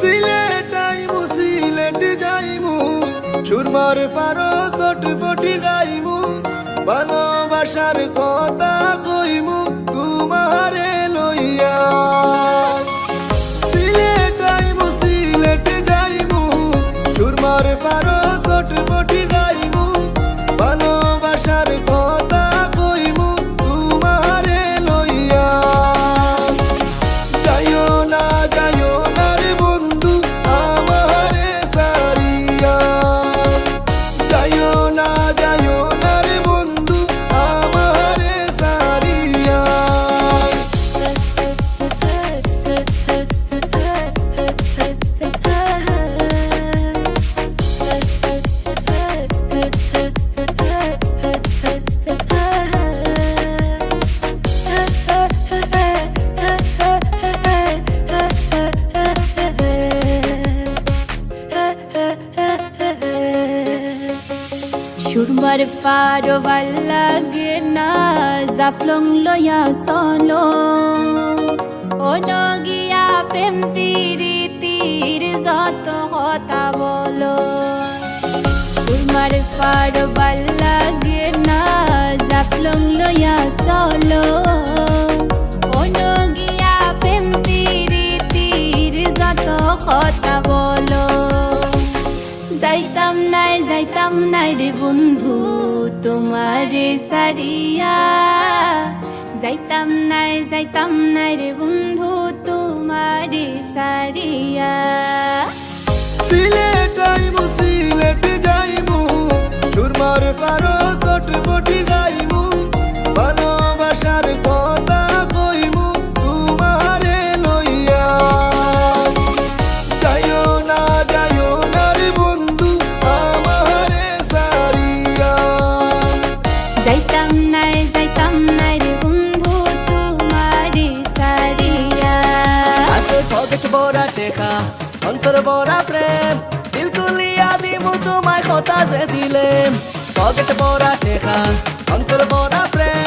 সিলেট আইমু সিলেট যাইমু। সুরমার পারো চটপটি গাইমু ভালোবাসার কথা কইমু তোমারে লইয়া। সিলেট আইমু সিলেট যাইমু। সুরমার পারো চটপটি সুরমার পারো ভালো লাগে না, জাফলং লয়া সলো অনগিয়া প্রেম পিরিতির যত কথা বলো। সুরমার zaflong loya লাগে যাইতাম নাই বন্ধু, তোমারে সারিয়া যাইতাম নাই যাইতাম নাই রে বন্ধু, তোমারে সারিয়া সিলেট আইমু, সিলেট যাইমু, সুরমার পারো, চটপটি অন্তর বড়া প্রেম দিলকুলিয়া দিমু তোমায় কথা যে দিলেম। পকেট বড়া টেকা অন্তর বড়া প্রেম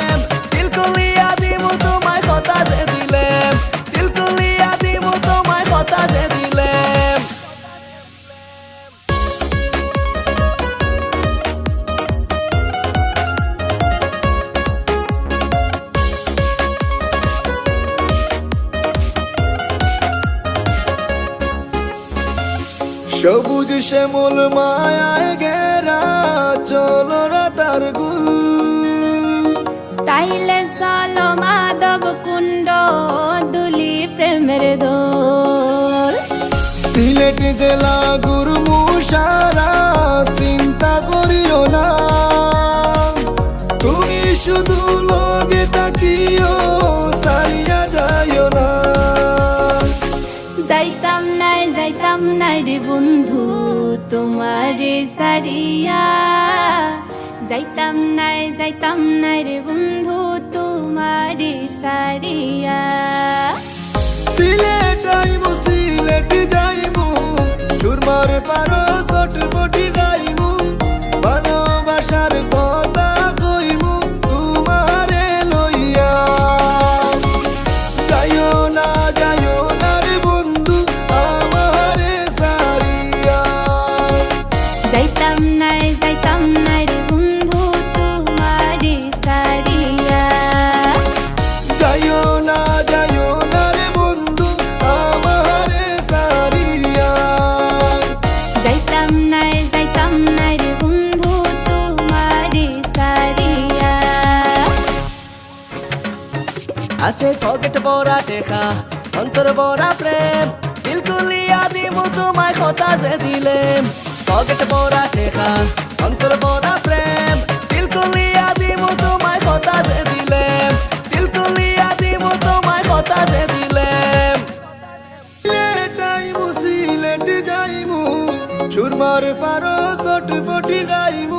সবুজ শ্যামল মায়ায় গেরা চলো রাতার গুল। তাইলে চলো মাধব কুণ্ড দুলি প্রেমের দোল। সিলেট জেলা গুরু সারা চিন্তা বন্ধু তোমারে সারিয়া যাইতাম নাই যাইতাম নাই রে বন্ধু তোমারে সারিয়া আছে পকেট বড়া টেকা, অন্তর বড়া প্রেম। দিলকুলিয়া দিমু তোমায় কথা যে দিলেম। পকেট বড়া টেকা, অন্তর বড়া প্রেম। দিলকুলিয়া দিমু তোমায় কথা যে দিলেম। দিলকুলিয়া দিমু তোমায় কথা যে দিলেম। সিলেট আইমু সিলেট যাইমু, সুরমার পারো, চটপটি গাইমু।